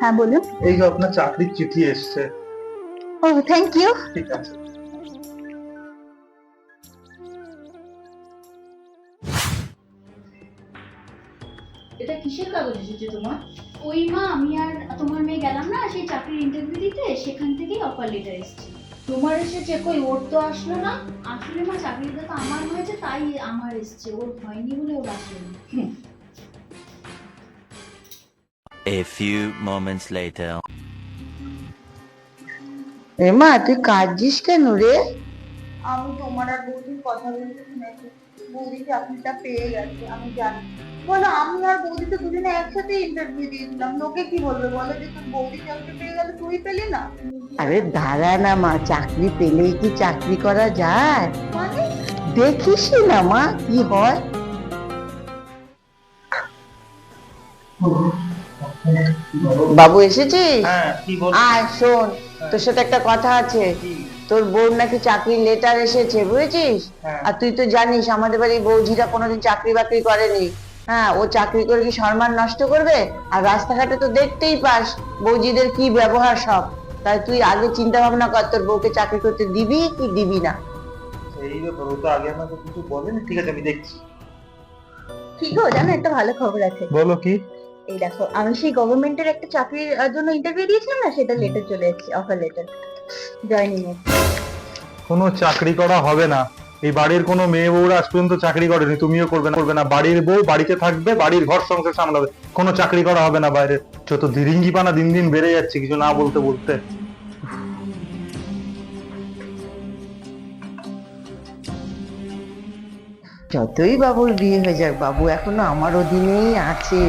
হ্যাঁ বলুন। এই যে আপনার চাকরির চিঠি এসছে। ও থ্যাংক ইউ ঠিক আছে। এটা কিসের কাগজ এসেছে তোমার? ওই মা আমি আর তোমার মেয়ে গেলাম না সেই চাকরির ইন্টারভিউ দিতে সেখান থেকেই অফার লেটার এসেছে। তোমার এসেছে কই? ওর তো আসলো না। আসলে মা চাকরিটা তো আমার হয়েছে তাই আমার এসেছে। ওর হয়নি বলে ওর আসেনি A few moments later. এমা তুই কাঁদছিস কেন রে? আমি তোমার আর বৌদির কথা বলতে শুনেছি। বৌদি চাকরিটা পেয়ে গেছে আমি জানি। বলো আমি আর বৌদি তো দুজনে একসাথে ইন্টারভিউ দিয়েছিলাম লোকে কি বলবে? বলো যে তুই বৌদি চাকরি পেয়ে গেলে তুই পেলি না? আরে দাঁড়া না মা চাকরি পেলেই কি চাকরি করা যায়? মানে? দেখিস না মা কি হয়। বাবু এসেছিস? হ্যাঁ আয় শোন তোর সাথে একটা কথা আছে। তোর বোন নাকি চাকরির লেটার এসেছে বুঝেছিস? হ্যাঁ। আর তুই তো জানিস আমাদের বাড়ি বৌঝিরা কোনোদিন চাকরি বাকরি করেনি। হ্যাঁ ও চাকরি করে কি সম্মান নষ্ট করবে? আর রাস্তাঘাটে তো দেখতেই পাস বৌজিদের কি ব্যবহার সব। তাই তুই আগে চিন্তা ভাবনা কর তোর বউকে চাকরি করতে দিবি কি দিবি না। এই ব্যাপার ও তো আগে আমাকে কিছু বলেনি ঠিক আছে আমি দেখছি। কি গো জানো একটা ভালো খবর আছে। বলো কি? এই দেখো আমি সেই গভর্নমেন্টের একটা চাকরির জন্য ইন্টারভিউ দিয়েছিলাম না? সেটা লেটার চলে এসেছে অফার লেটার জয়নিং এর কোনো চাকরি করা হবে না। এই বাড়ির কোনো মেয়ে বউরা আজ পর্যন্ত চাকরি করেনি তুমিও করবে না করবে না। বাড়ির বউ বাড়িতে থাকবে বাড়ির ঘর সংসার সামলাবে। কোনো চাকরি করা হবে না বাইরে। যত দিরিঙ্গি পানা দিন দিন বেড়ে যাচ্ছে কিছু না বলতে বলতে। যতই বাবুর বিয়ে হয়ে যাক বাবু এখনও আমার অধীনেই আছে।